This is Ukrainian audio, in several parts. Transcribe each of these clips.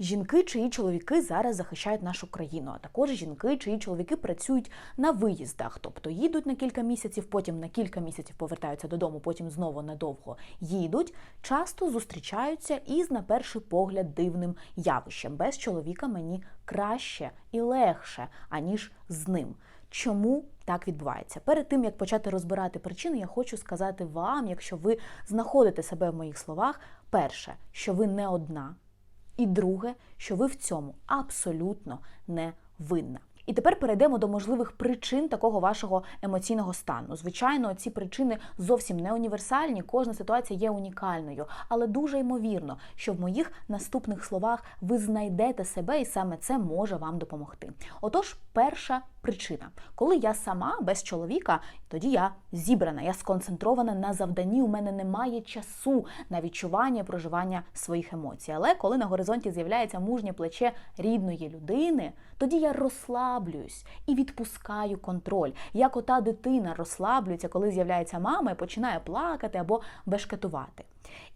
Жінки, чиї чоловіки зараз захищають нашу країну, а також жінки, чиї чоловіки працюють на виїздах, тобто їдуть на кілька місяців, потім на кілька місяців повертаються додому, потім знову надовго їдуть, часто зустрічаються із, на перший погляд, дивним явищем. Без чоловіка мені краще і легше, аніж з ним. Чому так відбувається? Перед тим як почати розбирати причини, я хочу сказати вам, якщо ви знаходите себе в моїх словах, перше, що ви не одна. І друге, що ви в цьому абсолютно не винна. І тепер перейдемо до можливих причин такого вашого емоційного стану. Звичайно, ці причини зовсім не універсальні, кожна ситуація є унікальною, але дуже ймовірно, що в моїх наступних словах ви знайдете себе, і саме це може вам допомогти. Отож, перша причина, коли я сама без чоловіка, тоді я зібрана, я сконцентрована на завданні. У мене немає часу на відчування, проживання своїх емоцій. Але коли на горизонті з'являється мужнє плече рідної людини, тоді я розслаблююсь і відпускаю контроль. Як ота дитина розслаблюється, коли з'являється мама і починає плакати або бешкетувати.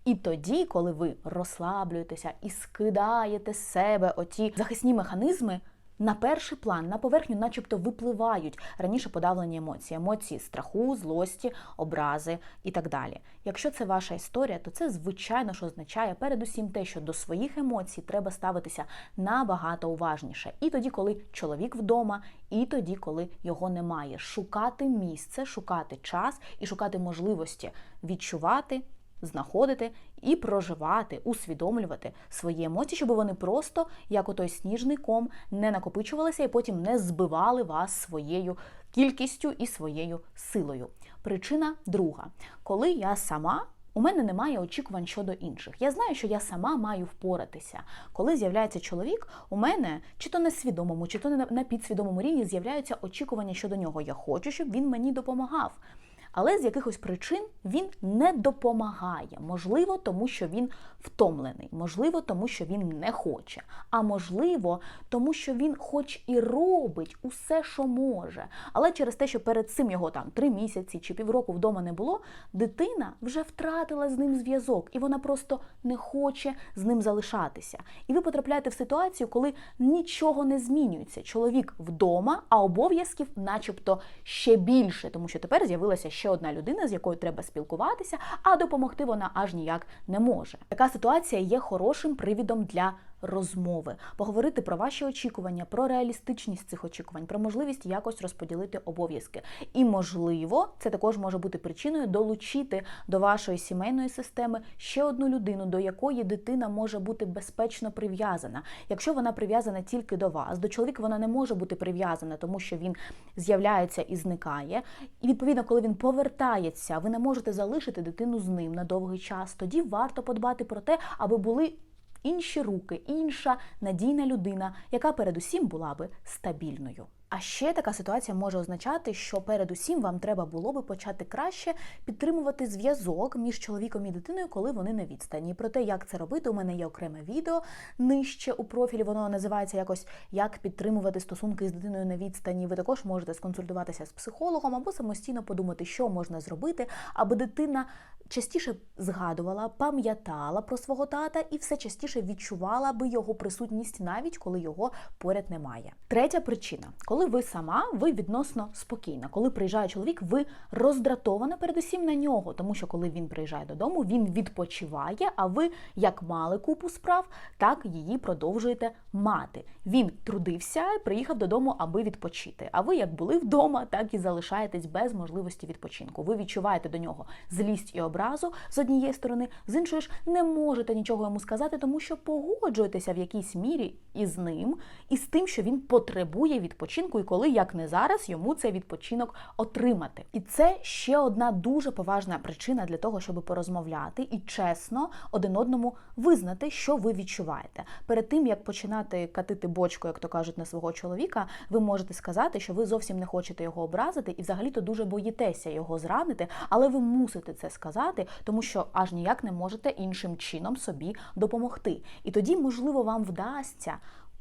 І тоді, коли ви розслаблюєтеся і скидаєте з себе оті захисні механізми. На перший план, на поверхню, начебто, випливають раніше подавлені емоції, емоції страху, злості, образи і так далі. Якщо це ваша історія, то це звичайно ж означає передусім те, що до своїх емоцій треба ставитися набагато уважніше. І тоді, коли чоловік вдома, і тоді, коли його немає. Шукати місце, шукати час і шукати можливості відчувати знаходити і проживати, усвідомлювати свої емоції, щоб вони просто, як отой сніжний ком, не накопичувалися і потім не збивали вас своєю кількістю і своєю силою. Причина друга, коли я сама. У мене немає очікувань щодо інших. Я знаю, що я сама маю впоратися. Коли з'являється чоловік, у мене чи то на свідомому, чи то на підсвідомому рівні з'являються очікування щодо нього. Я хочу, щоб він мені допомагав але з якихось причин він не допомагає. Можливо, тому що він втомлений, можливо, тому що він не хоче, а можливо, тому що він, хоч і робить усе, що може, але через те, що перед цим його там три місяці чи півроку вдома не було, дитина вже втратила з ним зв'язок, і вона просто не хоче з ним залишатися. І ви потрапляєте в ситуацію, коли нічого не змінюється. Чоловік вдома, а обов'язків, начебто, ще більше, тому що тепер з'явилася ще одна людина, з якою треба спілкуватися, а допомогти вона аж ніяк не може. Така ситуація є хорошим привідом для розмови, поговорити про ваші очікування, про реалістичність цих очікувань, про можливість якось розподілити обов'язки. І, можливо, це також може бути причиною долучити до вашої сімейної системи ще одну людину, до якої дитина може бути безпечно прив'язана. Якщо вона прив'язана тільки до вас, до чоловіка вона не може бути прив'язана, тому що він з'являється і зникає. І відповідно, коли він повертається, ви не можете залишити дитину з ним на довгий час. Тоді варто подбати про те, аби були інші руки, інша надійна людина, яка передусім була би стабільною. А ще така ситуація може означати, що передусім вам треба було би почати краще підтримувати зв'язок між чоловіком і дитиною, коли вони на відстані. Про те, як це робити, у мене є окреме відео нижче у профілі. Воно називається якось як підтримувати стосунки з дитиною на відстані. Ви також можете сконсультуватися з психологом або самостійно подумати, що можна зробити, аби дитина частіше згадувала, пам'ятала про свого тата і все частіше відчувала би його присутність, навіть коли його поряд немає. Третя причина, коли ви сама, ви відносно спокійна. Коли приїжджає чоловік, ви роздратована передусім на нього, тому що коли він приїжджає додому, він відпочиває. А ви як мали купу справ, так її продовжуєте мати. Він трудився, приїхав додому, аби відпочити. А ви як були вдома, так і залишаєтесь без можливості відпочинку. Ви відчуваєте до нього злість і образу з однієї сторони, з іншої ж не можете нічого йому сказати, тому що погоджуєтеся в якійсь мірі із ним і з тим, що він потребує відпочинку, і коли як не зараз йому цей відпочинок отримати. І це ще одна дуже поважна причина для того, щоб порозмовляти і чесно один одному визнати, що ви відчуваєте. Перед тим як починати катити бочку, як то кажуть, на свого чоловіка, ви можете сказати, що ви зовсім не хочете його образити, і взагалі-то дуже боїтеся його зранити, але ви мусите це сказати, тому що аж ніяк не можете іншим чином собі допомогти. І тоді, можливо, вам вдасться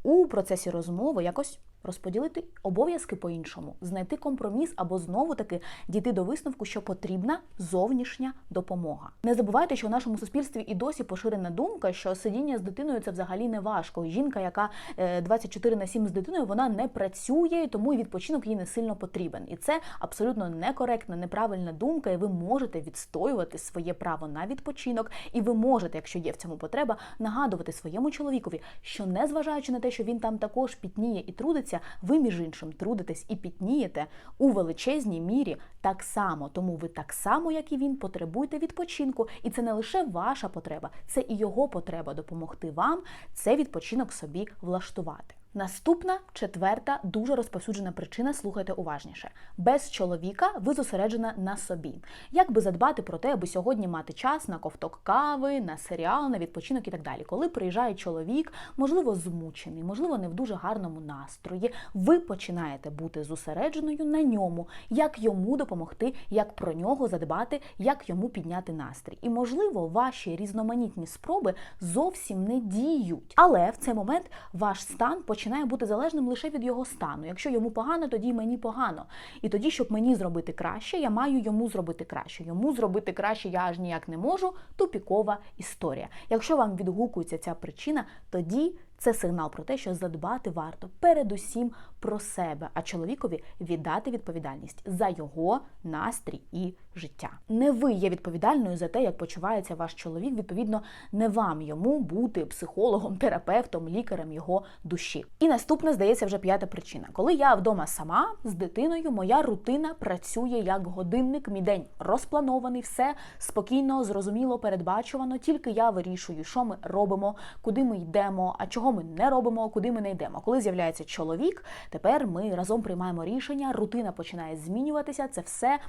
у процесі розмови якось розподілити обов'язки по-іншому, знайти компроміс або знову таки дійти до висновку, що потрібна зовнішня допомога. Не забувайте, що в нашому суспільстві і досі поширена думка, що сидіння з дитиною це взагалі не важко. Жінка, яка е, 24 на 7 з дитиною, вона не працює, тому і відпочинок їй не сильно потрібен. І це абсолютно некоректна, неправильна думка, і ви можете відстоювати своє право на відпочинок, і ви можете, якщо є в цьому потреба, нагадувати своєму чоловікові, що незважаючи на те, що він там також пітніє і трудиться, ви між іншим трудитесь і пітнієте у величезній мірі так само. Тому ви так само, як і він, потребуєте відпочинку, і це не лише ваша потреба, це і його потреба допомогти вам цей відпочинок собі влаштувати. Наступна четверта дуже розповсюджена причина. Слухайте уважніше. Без чоловіка ви зосереджена на собі. Як би задбати про те, аби сьогодні мати час на ковток кави, на серіал, на відпочинок і так далі. Коли приїжджає чоловік, можливо, змучений, можливо, не в дуже гарному настрої. Ви починаєте бути зосередженою на ньому, як йому допомогти, як про нього задбати, як йому підняти настрій. І можливо, ваші різноманітні спроби зовсім не діють. Але в цей момент ваш стан починає бути залежним лише від його стану. Якщо йому погано, тоді мені погано. І тоді, щоб мені зробити краще, я маю йому зробити краще. Йому зробити краще я аж ніяк не можу. Тупікова історія. Якщо вам відгукується ця причина, тоді це сигнал про те, що задбати варто передусім про себе, а чоловікові віддати відповідальність за його настрій і життя. Не ви є відповідальною за те, як почувається ваш чоловік. Відповідно, не вам йому бути психологом, терапевтом, лікарем його душі. І наступна, здається, вже п'ята причина. Коли я вдома сама з дитиною, моя рутина працює як годинник. Мій день розпланований, все спокійно, зрозуміло, передбачувано. Тільки я вирішую, що ми робимо, куди ми йдемо, а чого ми не робимо, куди ми не йдемо. Коли з'являється чоловік, тепер ми разом приймаємо рішення, рутина починає змінюватися. Це все.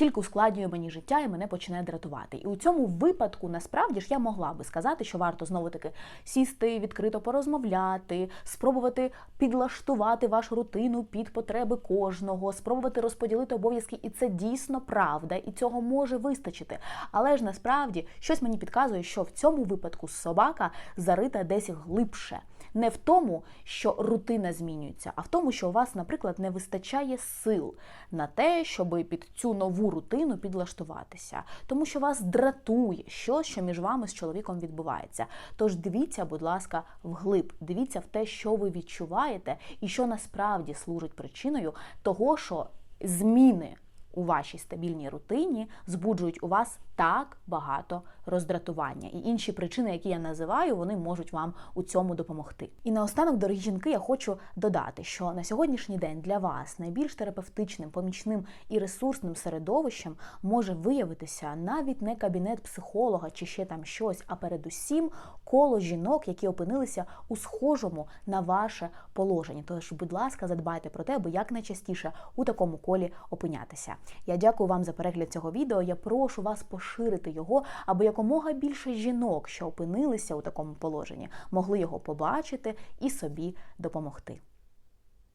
Тільки ускладнює мені життя і мене починає дратувати. І у цьому випадку насправді ж я могла би сказати, що варто знову таки сісти, відкрито порозмовляти, спробувати підлаштувати вашу рутину під потреби кожного, спробувати розподілити обов'язки, і це дійсно правда, і цього може вистачити. Але ж насправді щось мені підказує, що в цьому випадку собака зарита десь глибше. Не в тому, що рутина змінюється, а в тому, що у вас, наприклад, не вистачає сил на те, щоб під цю нову рутину підлаштуватися, тому що вас дратує щось, що між вами з чоловіком відбувається. Тож дивіться, будь ласка, вглиб, дивіться в те, що ви відчуваєте, і що насправді служить причиною того, що зміни у вашій стабільній рутині збуджують у вас так багато роздратування. І інші причини, які я називаю, вони можуть вам у цьому допомогти. І наостанок, дорогі жінки, я хочу додати, що на сьогоднішній день для вас найбільш терапевтичним, помічним і ресурсним середовищем може виявитися навіть не кабінет психолога чи ще там щось, а передусім коло жінок, які опинилися у схожому на ваше положення. Тож, будь ласка, задбайте про те, аби якнайчастіше у такому колі опинятися. Я дякую вам за перегляд цього відео. Я прошу вас поширити його, аби якомога більше жінок, що опинилися у такому положенні, могли його побачити і собі допомогти.